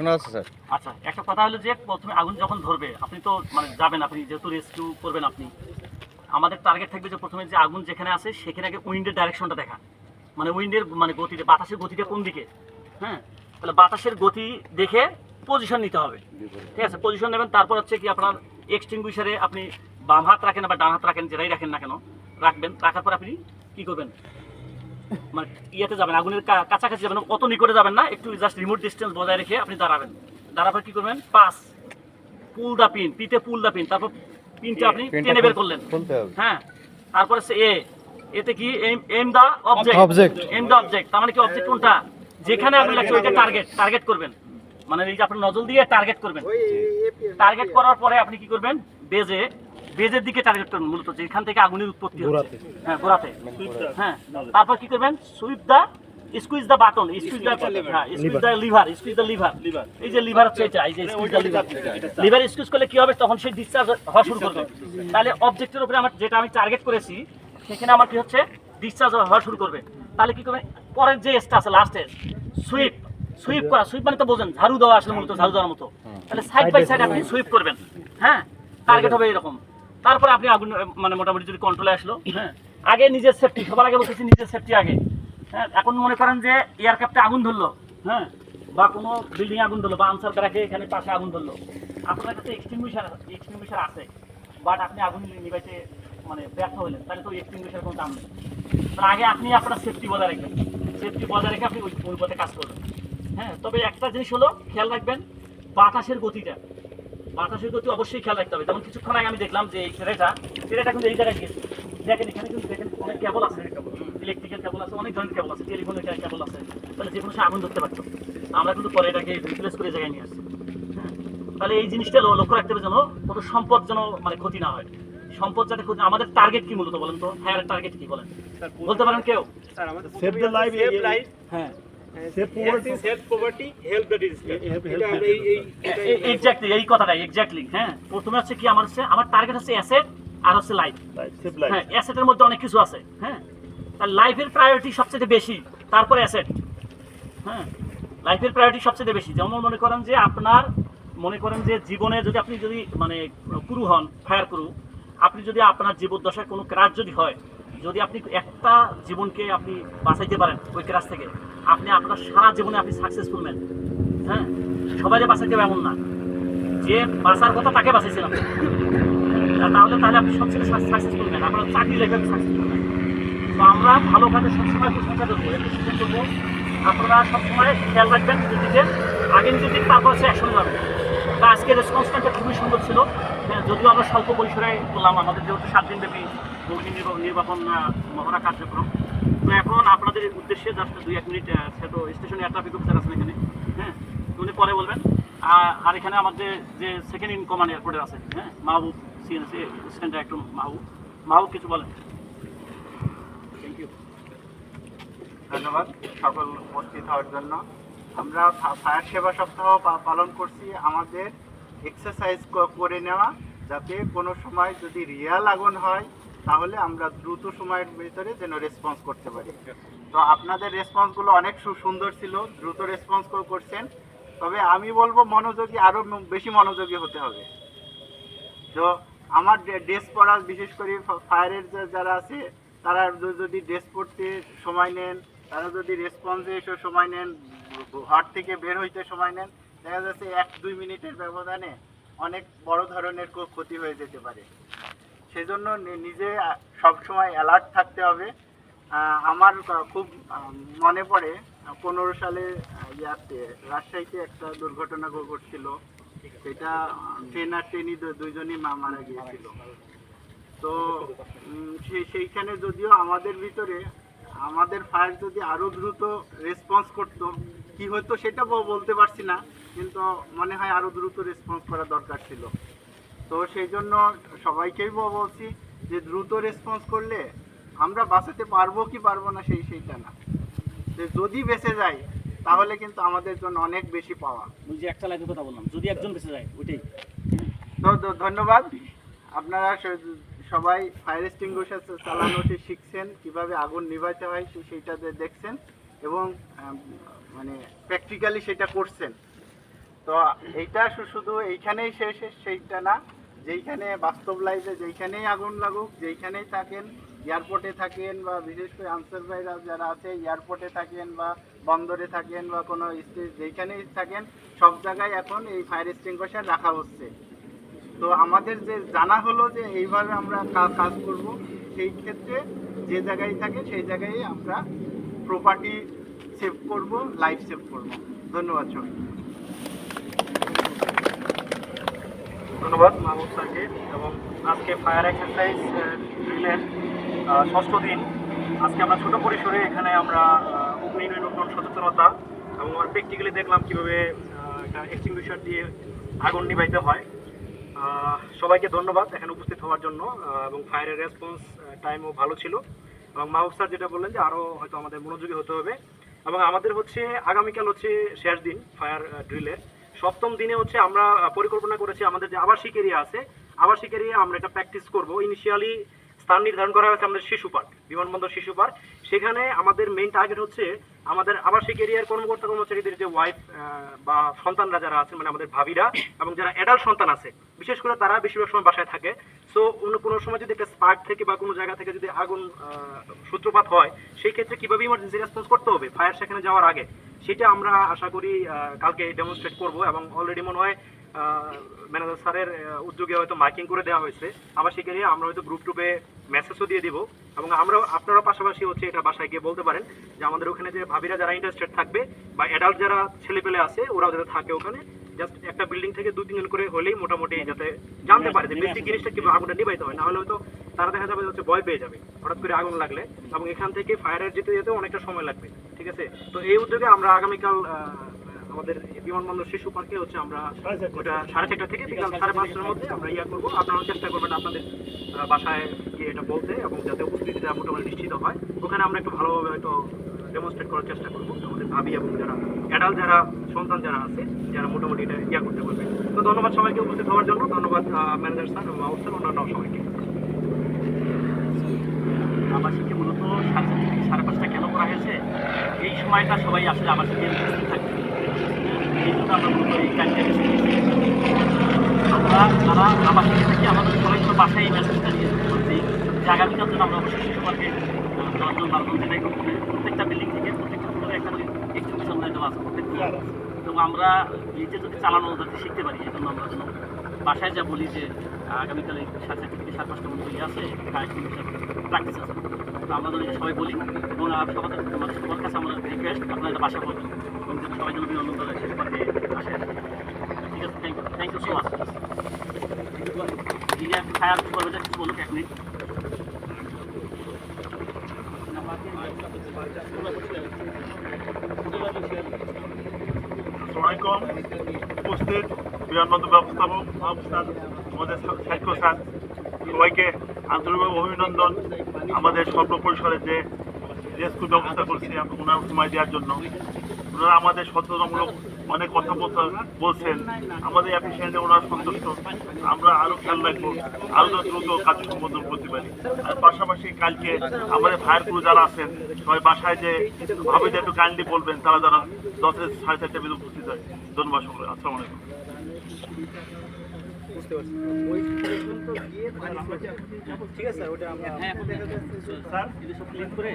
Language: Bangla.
শোনা যাচ্ছে, স্যার। আচ্ছা একটা কথা হলো যে প্রথমে আগুন যখন ধরবে, আপনি তো মানে যাবেন, আপনি যেহেতু রেস্কিউ করবেন আপনি। আমাদের টার্গেট থাকবে যে প্রথমে যে আগুন যেখানে আছে, সেখানে আগে উইন্ডের ডাইরেকশনটা দেখা। মানে উইন্ডের মানে গতিটা বাতাসের গতিটা কোন দিকে? হ্যাঁ? তাহলে বাতাসের গতি দেখে পজিশন নিতে হবে। ঠিক আছে পজিশন নেবেন, তারপর হচ্ছে কি আপনার এক্সটিংগুইশারে আপনি বাম হাত রাখেন বা ডান হাত রাখেন, যেটাই রাখেন না কেন, রাখবেন, রাখার পর আপনি কি করবেন? মানে ইয়েতে যাবেন আগুনের কাছাকাছি যাবেন অত নিকটে যাবেন না একটু জাস্ট রিমোট ডিস্টেন্স বজায় রেখে আপনি দাঁড়াবেন। দাঁড়াবার কি করবেন? পাস। পুল দা পিন পিতে পুল দা পিন তারপর পিনটা আপনি টেনে বের করলেন। হ্যাঁ তারপরে সে এ এতে কি? Aim aim the object. Aim the object তার মানে কি অবজেক্ট কোনটা? যেখানে আপনি লাগছে ওইটা টার্গেট টার্গেট করবেন। মানে এই যে আপনি নজল দিয়ে টার্গেট করবেন। টার্গেট করার পরে আপনি কি করবেন? বেজে বেজের দিকে টার্গেট করবেন মূলত যেখান থেকে আগুনের উৎপত্তি হচ্ছে। হ্যাঁ গোড়াতে। হ্যাঁ তারপর কি করবেন? Sweep the squeeze the button squeeze the হ্যাঁ squeeze the lever squeeze the lever এই যে লিভার হচ্ছে এটা এই যে squeeze the lever lever squeeze করলে কি হবে? তখন সেই ডিসচার্জ হওয়া শুরু করবে। তাহলে অবজেক্টের উপরে আমার যেটা আমি টার্গেট করেছি সেখানে আমার কি হচ্ছে? ডিসচার্জ হওয়া শুরু করবে। তাহলে কি করবে? পরের যে এসটা আছে লাস্টে সুইপ সুইপ করা সুইপ মানে তো বোঝেন ঝাড়ু দেওয়া আসলে মূলত ঝাড়ু দেওয়ার মতো। তাহলে সাইড বাই সাইড আপনি সুইপ করবেন। হ্যাঁ টার্গেট হবে এরকম। তারপরে আপনি আগুন মানে মোটামুটি যদি কন্ট্রোলে আসলো হ্যাঁ আগে নিজের সেফটি সবার আগে বলতেছি নিজের সেফটি আগে। হ্যাঁ এখন মনে করেন যে এয়ারক্রাফটে আগুন ধরলো হ্যাঁ বা কোনো বিল্ডিং আগুন ধরলো, বা আনসার ব্যারাকে এখানে পাশে আগুন ধরলো। আপনার কাছে এক্সটিংগুইশার এক্সটিংগুইশার আছে বাট আপনি আগুন নিবাইতে মানে ব্যর্থ হলেন, তাহলে তো এক্সটিংগুইশার কোনো দাম নেই। আগে আপনি আপনার সেফটি বজায় রাখবেন। সেফটি বজায় রেখে আপনি ওই পথে কাজ করবেন। হ্যাঁ তবে একটা জিনিস হলো, খেয়াল রাখবেন, বাতাসের গতিটা। বাতাসের গতি অবশ্যই খেয়াল রাখতে হবে। যেমন কিছুক্ষণ আগে আমি দেখলাম যে এই ছেলেটা ছেলেটা কিন্তু এই জায়গায় গেছে। দেখেন এখানে কিন্তু দেখেন অনেক কেবল আছে। ইলেকট্রিক্যাল কেবল আছে অনেক ধরনের কেবল আছে টেলিফোনের কেবল আছে। তাহলে যে কোনো সময় আগুন ধরতে পারছ আমরা কিন্তু পরে এটাকে রিপ্লেস করে জায়গায় নিয়ে আসছি। হ্যাঁ। তাহলে এই জিনিসটা লক্ষ্য রাখতে হবে যেন কোনো সম্পদ যেন মানে ক্ষতি না হয়। সম্পদ যাতে ক্ষতি আমাদের টার্গেট কি মূলত বলেন তো? ফায়ারের টার্গেট কি বলেন? বলতে পারেন কেউ? Save the life save life হ্যাঁ। এই এক্স্যাক্টলি হ্যাঁ। প্রথমে হচ্ছে কি আমার আমার টার্গেট হচ্ছে অ্যাসেট আর হচ্ছে লাইফ হ্যাঁ অ্যাসেটের মধ্যে অনেক কিছু আছে হ্যাঁ। তার লাইফের প্রায়োরিটি সবচেয়ে বেশি তারপরে অ্যাসেট হ্যাঁ লাইফের প্রায়োরিটি সবচেয়ে বেশি। যেমন মনে করেন যে আপনার মনে করেন যে জীবনে যদি আপনি যদি মানে কুরু হন ফায়ার কুরু আপনি যদি আপনার জীবদ্দশায় কোনো ক্রাশ যদি হয় যদি আপনি একটা জীবনকে আপনি বাঁচাইতে পারেন ওই ক্রাশ থেকে, আপনি আপনার সারা জীবনে আপনি সাকসেসফুল ম্যান হ্যাঁ? সবাই বাঁচাইতে হবে এমন না। যে বাঁচার কথা তাকে বাঁচাইছিলাম। তাহলে তাহলে আপনি সবচেয়ে সাকসেসফুল ম্যান আপনার চাকরি লেগে সাকসেসফুল ম্যান তো আমরা ভালো কাজে সবসময় প্রশংসা করব সুযোগ করব। আপনারা সবসময় খেয়াল রাখবেন নিজেদের। আগে দিক তারপর হচ্ছে অ্যাকশন যাবে তা আজকে রেসপন্সটা খুবই সুন্দর ছিল। যদিও আমরা স্বল্প পরিসরে করলাম আমাদের যেহেতু সাত দিন ব্যাপী অগ্নি নির্বা- নির্বাপন আহ, মহড়া কার্যক্রম তো এখন আপনাদের উদ্দেশ্যে জাস্ট দুই এক মিনিট আহ, সেটা স্টেশনে ট্রাফিক অফিসার আছেন এখানে হ্যাঁ? উনি পরে বলবেন। আর- এখানে আমাদের যে সেকেন্ড ইন কমান্ড এয়ারপোর্টে আছে হ্যাঁ? Mahbub CNC assistant director Mahbub. Mahbub কিছু বলেন। থ্যাংক ইউ ধন্যবাদ সকল উপস্থিত হওয়ার জন্য। আমরা ফায়ার সেবা সপ্তাহ পালন করছি। আমাদের এক্সারসাইজ করে নেওয়া যাতে কোনো সময় যদি রিয়াল আগুন হয়, তাহলে আমরা দ্রুত সময়ের ভিতরে যেন রেসপন্স করতে পারি। তো আপনাদের রেসপন্সগুলো অনেক সুন্দর ছিল, দ্রুত রেসপন্স করছেন। তবে আমি বলব মনোযোগী আরও বেশি মনোযোগী হতে হবে। তো আমার ড্রেস পরা, বিশেষ করে ফায়ারের যারা আছে, তারা যদি ড্রেস পরতে সময় নেন, তারা যদি রেসপন্সে এসে সময় নেন ঘর থেকে বের হইতে সময় নেন, দেখা যাচ্ছে এক দুই মিনিটের ব্যবধানে অনেক বড় ধরনের ক্ষতি হয়ে যেতে পারে। সেজন্য নিজে সব সময় অ্যালার্ট থাকতে হবে। আমার খুব মনে পড়ে পনেরো সালে ইয়াতে রাজশাহীতে একটা দুর্ঘটনা ঘটছিল। সেটা ট্রেন আর ট্রেনই দুইজনই মা- মারা গিয়েছিল। তো সেইখানে যদিও আমাদের ভিতরে, আমাদের ফায়ার যদি আরও দ্রুত রেসপন্স করতো, কি হতো সেটা বলতে পারছি না। কিন্তু মনে হয় আরও দ্রুত রেসপন্স করা দরকার ছিল। তো সেই জন্য সবাইকেই বলছি যে দ্রুত রেসপন্স করলে আমরা বাঁচাতে পারব কি পারব না সেই সেইটা না। যে যদি বেঁচে যায় তাহলে কিন্তু আমাদের জন্য অনেক বেশি পাওয়া। ওই যে একটা লাইনের কথা বললাম যদি একজন বেঁচে যায় ওইটাই। তো ধন্যবাদ। আপনারা সবাই ফায়ার এক্সটিংগুইশার চালানো সে শিখছেন কীভাবে আগুন নিভাতে হয় সেইটা দেখছেন এবং মানে প্র্যাকটিক্যালি সেটা করছেন। তো এইটা শুধু এইখানেই শেষ, সেইটা না। যেইখানে বাস্তব লাইফে যেইখানেই আগুন লাগুক, যেইখানেই থাকেন এয়ারপোর্টে থাকেন বা বিশেষ করে আনসার ভাইরা যারা আছে এয়ারপোর্টে থাকেন বা বন্দরে থাকেন বা কোনো স্টেজ যেইখানেই থাকেন, সব জায়গায় এখন এই ফায়ার এক্সটিংগুইশার রাখা হচ্ছে। তো আমাদের যে জানা হলো যে এইভাবে আমরা কাজ করব, সেই ক্ষেত্রে যে জায়গায় থাকে সেই জায়গায় আমরা প্রপার্টি সেভ করব লাইফ সেভ করব। ধন্যবাদ সবাই ধন্যবাদ, মাহবুব স্যারকে এবং আজকে ফায়ার এক্সারসাইজ ড্রিলের ষষ্ঠ দিন। আজকে আমরা ছোট পরিসরে এখানে আমরা অগ্নি নির্বাপন সচেতনতা এবং আমরা প্র্যাকটিক্যালি দেখলাম কীভাবে একটা দিয়ে আগুন নিভাইতে হয়। সবাইকে ধন্যবাদ এখানে উপস্থিত হওয়ার জন্য এবং ফায়ারের রেসপন্স টাইমও ভালো ছিল। এবং মাহবুব স্যার যেটা বললেন যে আরও হয়তো আমাদের মনোযোগী হতে হবে। এবং আমাদের হচ্ছে, আগামীকাল হচ্ছে শেষ দিন ফায়ার ড্রিলের সপ্তম দিনে হচ্ছে আমরা পরিকল্পনা করেছি আমাদের যে আবাসিক এরিয়া আছে, আবাসিক এরিয়া আমরা এটা প্র্যাকটিস করব। ইনিশিয়ালি স্থান নির্ধারণ করা হয়েছে আমাদের শিশু পার্ক বিমানবন্দর শিশু পার্ক সেখানে আমাদের মেইন টার্গেট হচ্ছে আমাদের আবাসিক এরিয়ার কর্মকর্তা কর্মচারীদের যে ওয়াইফ বা সন্তানরা যারা আছেন মানে আমাদের ভাবিরা, এবং যারা অ্যাডাল্ট সন্তান আছে, বিশেষ করে তারা বেশিরভাগ সময় বাসায় থাকে। সো অন্য কোনো সময় যদি একটা স্পার্ক থেকে বা কোনো জায়গা থেকে যদি আগুন সূত্রপাত হয়, সেই ক্ষেত্রে কীভাবে ইমার্জেন্সি রেসপন্স করতে হবে? ফায়ার সেখানে যাওয়ার আগে। সেটা আমরা আশা করি কালকে ডেমনস্ট্রেট করব এবং অলরেডি মনে হয় ম্যানেজার স্যারের উদ্যোগে হয়তো মার্কিং করে দেওয়া হয়েছে। আবাসিক এরিয়া আমরা হয়তো গ্রুপ টুপে মেসেজও দিয়ে দিব এবং আমরাও আপনারা পাশাপাশি হচ্ছে এটা বাসায় গিয়ে বলতে পারেন যে আমাদের ওখানে যে ভাবিরা যারা ইন্টারেস্টেড থাকবে বা অ্যাডাল্ট যারা ছেলেপেলে আছে ওরাও যাতে থাকে ওখানে। জাস্ট একটা বিল্ডিং থেকে দু তিনজন করে হলেই মোটামুটি যাতে জানতে পারে যে বেসিক জিনিসটা কীভাবে আগুনটা নিবাইতে হয়। না হলে হয়তো তারা দেখা যাবে হচ্ছে ভয় পেয়ে যাবে। হঠাৎ করে আগুন লাগলে এবং এখান থেকে ফায়ারের যেতে যেতে অনেকটা সময় লাগবে ঠিক আছে? তো এই উদ্যোগে আমরা আগামীকাল আমাদের বিমানবন্দর শিশু পার্কে হচ্ছে আমরা ওটা সাড়ে চারটা থেকে বিকাল সাড়ে পাঁচটার মধ্যে আমরা ইয়া করব। আপনারা চেষ্টা করবেন আপনাদের বাসায় গিয়ে এটা বলতে এবং যাতে উপস্থিতিটা মোটামুটি নিশ্চিত হয়। ওখানে আমরা একটু ভালোভাবে হয়তো ডেমনস্ট্রেট করার চেষ্টা করব। আমাদের ভাবি এবং যারা অ্যাডাল্ট যারা সন্তান যারা আছে যারা মোটামুটি এটা ইয়া করতে পারবে। তো ধন্যবাদ সবাইকে উপস্থিত হওয়ার জন্য। ধন্যবাদ ম্যানেজার স্যার এবং স্যার অন্যান্য সবাইকে। আবাসিকে সাড়ে চারটে থেকে সাড়ে পাঁচটা কেন করা হয়েছে? এই সময়টা সবাই আসলে আমরা বেছে আমরা যারা আবাসিকে থাকি, আমাদের সবাই তো বাসায় এই মেসেজটা দেবো যে আগামীকাল যেন আমরা অবশ্যই শিশু জন্য বারণ করতে প্রত্যেকটা বিল্ডিং থেকে প্রত্যেকটা ফ্লোরে একটা করে মিশন দেওয়া আছে প্রত্যেক floor এ। তো আমরা নিজে যদি চালানো যাতে শিখতে পারি, এই জন্য আমরা যেন বাসায় যা বলি যে, আগামীকাল সাড়ে চারটে থেকে সাড়ে পাঁচটা মধ্যে ইয়ে আছে প্র্যাকটিস আছে। আমরা যদি সবাই বলি এবং সবার মানে সবার রিকোয়েস্ট আপনারা এটা বাসা বলবেন এবং যেন সবাই যেন বিনোদন করে শেষ পার্কে আসে ঠিক আছে thank you thank you so much একটু করবে কিছু বলুক এক মিনিট। উপস্থিত বিমানবন্দর ব্যবস্থাপক ব্যবস্থার আমাদের সাহিত্য স্যার। সবাইকে আন্তরিকভাবে অভিনন্দন। আমাদের সর্বপরিসরে যে রেস্কিউ ব্যবস্থা করছি ওনার সময় দেওয়ার জন্য। ওনারা আমাদের সচেতনমূলক অনেক কথা বলছেন। আমাদের অ্যাফিসিয়েন্টে ওনারা সন্তুষ্ট। আমরা আরও খেয়াল রাখব আরও দ্রুত কাজ সম্বোধন করতে পারি। আর পাশাপাশি কালকে আমাদের ফায়ার ক্রু যারা আছেন, সবাই বাসায় যে ভাবে যে একটু কাইন্ডলি বলবেন, তারা যারা দশের সাড়ে চারটে বেজে উপস্থিত হয়। ধন্যবাদ সকলে। আসসালামু আলাইকুম। ঠিক আছে ওটা আমরা হ্যাঁ স্যার যদি সব ক্লিক করে